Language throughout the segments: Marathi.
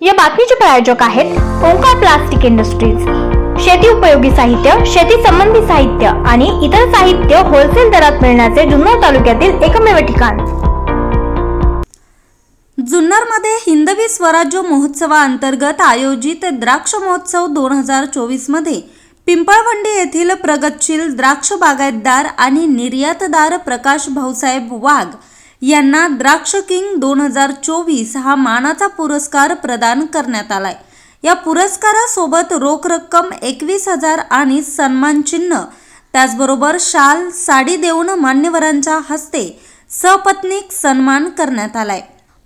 या बातमीचे प्रायोजक आहेत ओंकार प्लास्टिक इंडस्ट्रीज. शेती उपयोगी साहित्य शेती संबंधी साहित्य आणि इतर साहित्य होलसेल दरात मिळण्याचे जुन्नर तालुक्यातील एकमेव ठिकाण. जुन्नरमध्ये हिंदवी स्वराज्य महोत्सवाअंतर्गत आयोजित द्राक्ष महोत्सव दोन हजार चोवीसमध्ये पिंपळवंडी येथील प्रगतशील द्राक्ष बागायतदार आणि निर्यातदार प्रकाश भाऊसाहेब वाघ यांना द्राक्ष किंग दोन हजार चोवीस हा मानाचा पुरस्कार प्रदान करण्यात आलाय. या पुरस्कारासोबत रोख रक्कम एकवीस हजार आणि सन्मानचिन्ह त्याचबरोबर शाल साडी देऊन मान्यवरांच्या हस्ते सपत्नीक सन्मान करण्यात आलाय.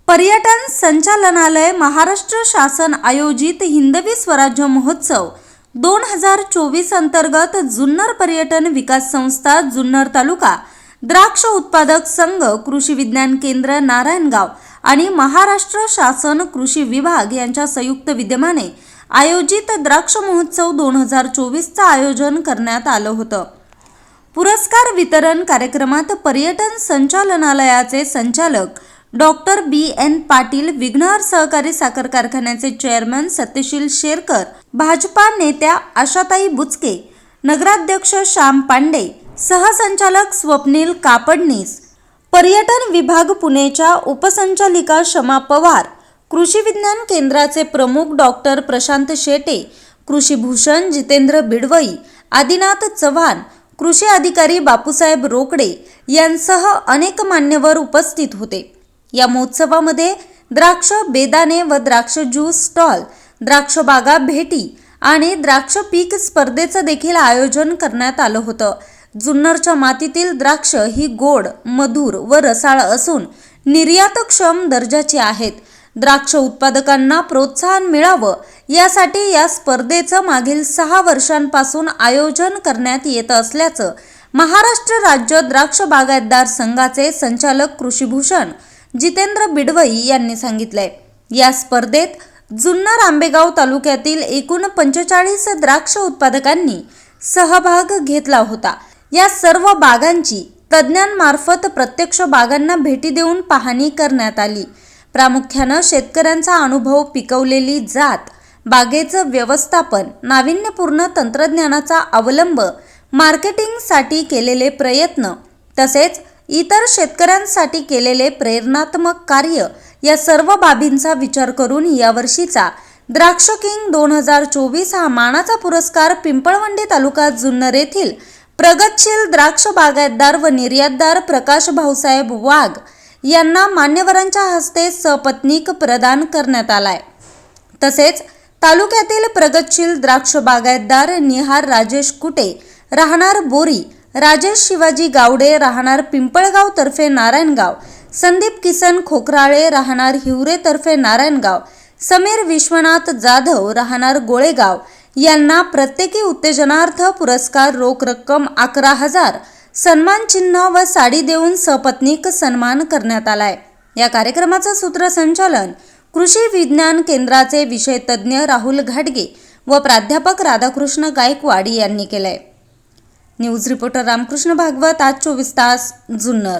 पर्यटन संचालनालय महाराष्ट्र शासन आयोजित हिंदवी स्वराज्य महोत्सव दोन हजार चोवीस अंतर्गत जुन्नर पर्यटन विकास संस्था जुन्नर तालुका द्राक्ष उत्पादक संघ कृषी विज्ञान केंद्र नारायणगाव आणि महाराष्ट्र शासन कृषी विभाग यांच्या संयुक्त विद्यमाने आयोजित द्राक्ष महोत्सव दोन हजार चोवीसचं आयोजन करण्यात आलं होतं. पुरस्कार वितरण कार्यक्रमात पर्यटन संचालनालयाचे संचालक doctor B N Patil Vighnahar सहकारी साखर कारखान्याचे चेअरमन सत्यशील शेरकर भाजपा नेत्या आशाताई बुचके नगराध्यक्ष श्याम पांडे सहसंचालक स्वप्नील कापडनीस पर्यटन विभाग पुणेच्या उपसंचालिका शमा पवार कृषी विज्ञान केंद्राचे प्रमुख डॉक्टर प्रशांत शेटे कृषीभूषण जितेंद्र बिडवई आदिनाथ चव्हाण कृषी अधिकारी बापूसाहेब रोकडे यांसह अनेक मान्यवर उपस्थित होते. या महोत्सवामध्ये द्राक्ष बेदाणे व द्राक्ष ज्यूस स्टॉल द्राक्ष बागा भेटी आणि द्राक्ष पीक स्पर्धेचं देखील आयोजन करण्यात आलं होतं. जुन्नरच्या मातीतील द्राक्ष ही गोड मधुर व रसाळ असून निर्यातक्षम दर्जाची आहेत. द्राक्ष उत्पादकांना प्रोत्साहन मिळावं यासाठी या स्पर्धेचं मागील सहा वर्षांपासून आयोजन करण्यात येत असल्याचं महाराष्ट्र राज्य द्राक्ष बागायतदार संघाचे संचालक कृषीभूषण जितेंद्र बिडवई यांनी सांगितलंय. या स्पर्धेत जुन्नर आंबेगाव तालुक्यातील एकूण पंचेचाळीस द्राक्ष उत्पादकांनी सहभाग घेतला होता. या सर्व बागांची तज्ज्ञांमार्फत प्रत्यक्ष बागांना भेटी देऊन पाहणी करण्यात आली. प्रामुख्यानं शेतकऱ्यांचा अनुभव पिकवलेली जात बागेचं व्यवस्थापन नाविन्यपूर्ण तंत्रज्ञानाचा अवलंब मार्केटिंगसाठी केलेले प्रयत्न तसेच इतर शेतकऱ्यांसाठी केलेले प्रेरणात्मक कार्य या सर्व बाबींचा विचार करून यावर्षीचा द्राक्ष किंग दोन हजार चोवीस हा मानाचा पुरस्कार पिंपळवंडी तालुका जुन्नर येथील प्रगतशील द्राक्ष बागायतदार व निर्यातदार प्रकाश भाऊसाहेब वाघ यांना मान्यवरांच्या हस्ते सपत्नीक प्रदान करण्यात आलाय. तसेच तालुक्यातील प्रगतशील द्राक्ष बागायतदार निहार राजेश कुटे राहणार बोरी राजेश शिवाजी गावडे राहणार पिंपळगाव तर्फे नारायणगाव संदीप किसन खोकराळे राहणार हिवरे तर्फे नारायणगाव समीर विश्वनाथ जाधव राहणार गोळेगाव यांना प्रत्येकी उत्तेजनार्थ पुरस्कार रोख रक्कम अकरा हजार सन्मानचिन्ह व साडी देऊन सपत्नीक सन्मान करण्यात आलाय. या कार्यक्रमाचं सूत्रसंचालन कृषी विज्ञान केंद्राचे विषय तज्ज्ञ राहुल घाटगे व प्राध्यापक राधाकृष्ण गायकवाड यांनी केलंय. न्यूज रिपोर्टर रामकृष्ण भागवत आज चोवीस तास जुन्नर.